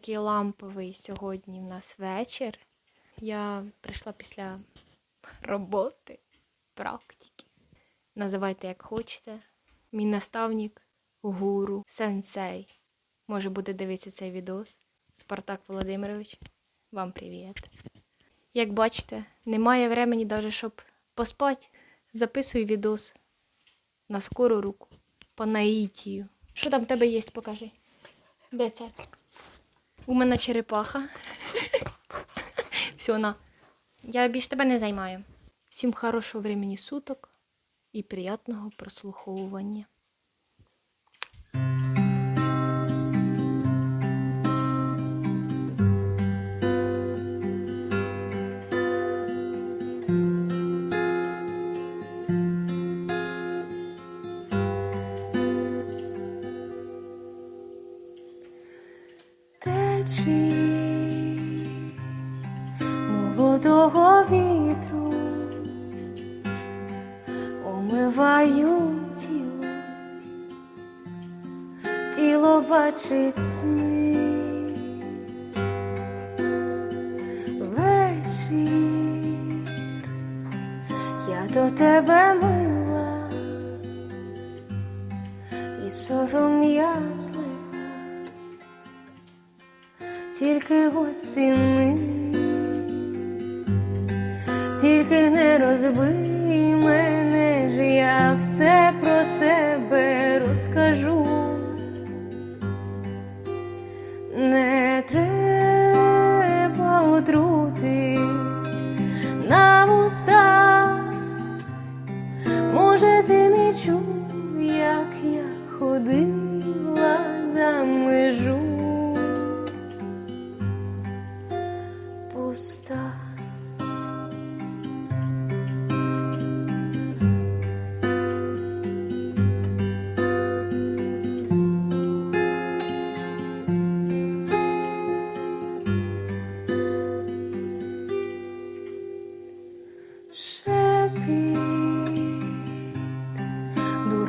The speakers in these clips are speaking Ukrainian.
такий ламповий сьогодні в нас вечір. Я прийшла після роботи, практики. Називайте як хочете. Мій наставник, гуру, сенсей. Може буде дивитися цей відос. Спартак Володимирович, вам привіт. Як бачите, немає времени навіть, щоб поспати. Записую відос на скору руку, по наїтію. Що там в тебе є, покажи. Де цяця? У мене черепаха. Все, на. Я більше тебе не займаю. Всім хорошого времени суток і приятного прослуховування. Течі молодого вітру омивають тіло, тіло бачить сни. Я до тебе мила, і сором я злива тільки восени, тільки не розбий мене ж я все про себе розкажу.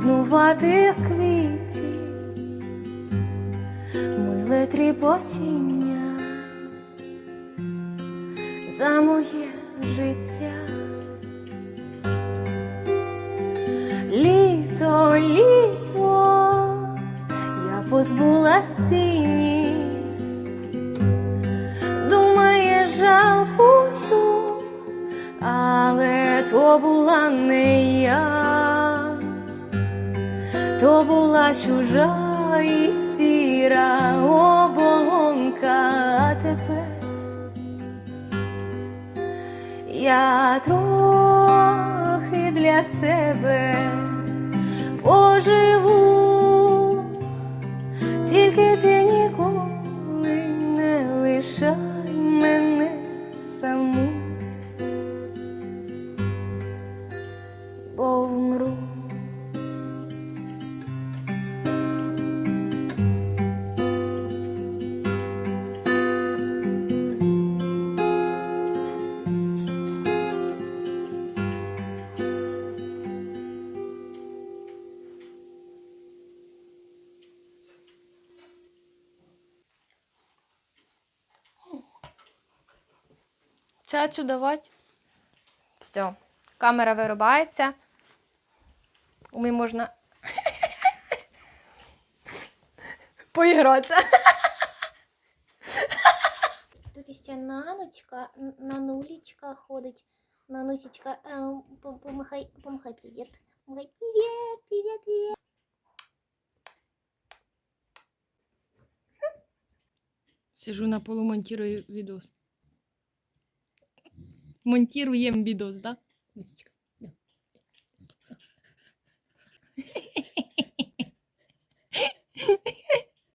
Дурнуватих квітів, миле тріпотіння за моє життя. Літо, літо, я позбулась тіні, думає, жалкую, але то була не я, то була чужа і сіра оболонка, а тепер. Я трохи для себе поживу, тільки ти ніколи не лишай Цяцю давать. Все. Камера вирубається. Ми можна поігратися. Тут ще наночка, нанулечка ходить. Нанусечка, э, помахай, помахай привет. Помахай привет, привет, привет. Сижу на полу, монтирую відос. Монтируємо відос, да? Мусечка. Да.